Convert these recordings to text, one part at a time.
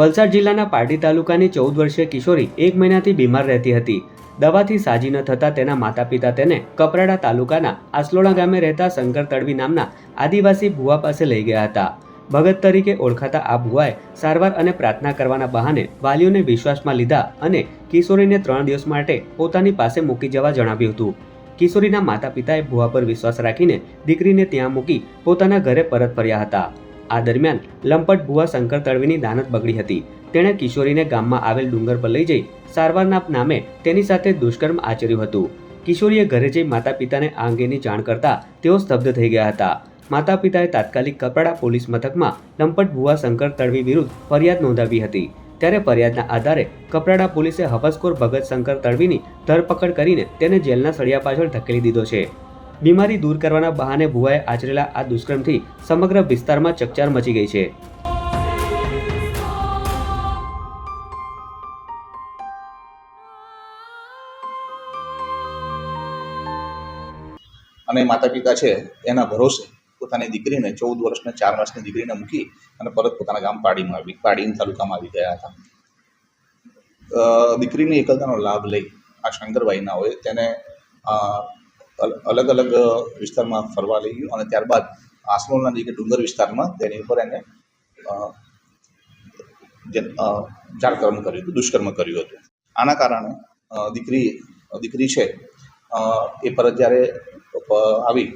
વલસાડ જિલ્લાના પારડી તાલુકાની ચૌદ વર્ષીય કિશોરી એક મહિનાથી બીમાર રહેતી હતી. દવાથી સાજી ન થતાં તેના માતા પિતા તેને કપરાડા તાલુકાના આસલોડા ગામે રહેતા શંકર તડવી નામના આદિવાસી ભુવા પાસે લઈ ગયા હતા. ભગત તરીકે ઓળખાતા આ ભુવાએ સારવાર અને પ્રાર્થના કરવાના બહાને વાલીઓને વિશ્વાસમાં લીધા અને કિશોરીને ત્રણ દિવસ માટે પોતાની પાસે મૂકી જવા જણાવ્યું હતું. કિશોરીના માતા પિતાએ ભુવા પર વિશ્વાસ રાખીને દીકરીને ત્યાં મૂકી પોતાના ઘરે પરત ફર્યા હતા. આ દરમિયાન લંપટ ભુવા શંકર તળવીની દાનત બગડી હતી. તેણે કિશોરીને ગામમાં આવેલ ડુંગર પર લઈ જઈ સારવારના નામે તેની સાથે દુષ્કર્મ આચર્યું હતું. કિશોરીએ ઘરે જઈ માતા પિતાને આ અંગેની જાણ કરતા તેઓ સ્તબ્ધ થઈ ગયા હતા. માતા પિતાએ તાત્કાલિક કપરાડા પોલીસ મથકમાં લંપટ ભુવા શંકર તળવી વિરુદ્ધ ફરિયાદ નોંધાવી હતી. ત્યારે ફરિયાદના આધારે કપરાડા પોલીસે હવસખોર ભગત શંકર તળવીની ધરપકડ કરીને તેને જેલના સળિયા પાછળ ધકેલી દીધો છે. બીમારી દૂર કરવાના બહાને ભુવાએ આચરેલા આ દુષ્કર્મથી સમગ્ર વિસ્તારમાં ચકચાર મચી ગઈ છે. અને માતા પિતા છે, એના ભરોસે પોતાની દીકરીને ચૌદ વર્ષને, ચાર વર્ષની દીકરીને મૂકી અને પરત પોતાના ગામ પાડીમાં આવી, પાડીન તાલુકામાં આવી ગયા હતા. દીકરીની એકલતાનો લાભ લઈ આ શંકરભાઈના હોય, તેને અલગ અલગ વિસ્તારમાં ફરવા લઈ ગયો અને ત્યારબાદ આસનોલના નજીક ડુંગર વિસ્તારમાં તેની ઉપર એને જાળકર્મ કર્યું હતું, દુષ્કર્મ કર્યું હતું. આના કારણે દીકરી દીકરી છે એ પરત જ્યારે આવી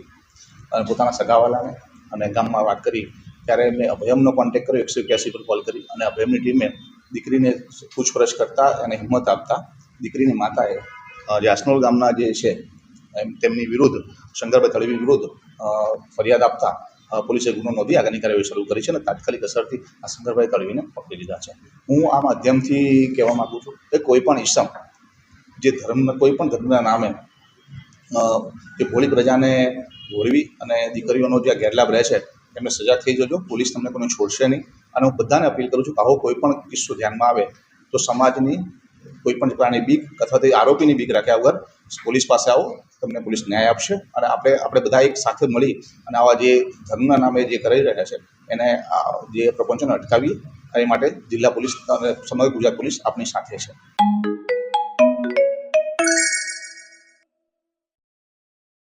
અને પોતાના સગાવાલાને અને ગામમાં વાત કરી, ત્યારે મેં અભયમનો કોન્ટેક્ટ કર્યો, એકસો એક્યાસી પર કોલ કરી અને અભયમની ટીમે દીકરીને પૂછપરછ કરતા અને હિંમત આપતા દીકરીની માતાએ જે આસનોલ ગામના જે છે તેમની વિરુદ્ધ, શંકરભાઈ તળવી વિરુદ્ધ ફરિયાદ આપતા પોલીસે ગુનો નોંધી આગળની કાર્યવાહી શરૂ કરી છે અને તાત્કાલિક અસરથી આ શંકરભાઈ તળવીને પકડી લીધા છે. હું આ માધ્યમથી કહેવા માગું છું કે કોઈ પણ ઈસમ, જે ધર્મના કોઈ પણ ધર્મના નામે જે ભોળી પ્રજાને ભોળવી અને દીકરીઓનો જે ગેરલાભ રહે છે, એમને સજા થઈ જજો, પોલીસ તમને કોઈને છોડશે નહીં. અને હું બધાને અપીલ કરું છું કે આવો કોઈ પણ કિસ્સો ધ્યાનમાં આવે, તો સમાજની કોઈ પણ પ્રકારની બીક અથવા તો આરોપીની બીક રાખ્યા વગર પોલીસ પાસે આવો, તમને પોલીસ ન્યાય આપશે અને આપણે આપણે બધા એક સાથે મળી અને આવા જે ધર્મના નામે જે કરી રહ્યા છે, એને જે પ્રપંચને અટકાવીએ એ માટે જિલ્લા પોલીસ અને સમગ્ર ગુજરાત પોલીસ આપની સાથે છે.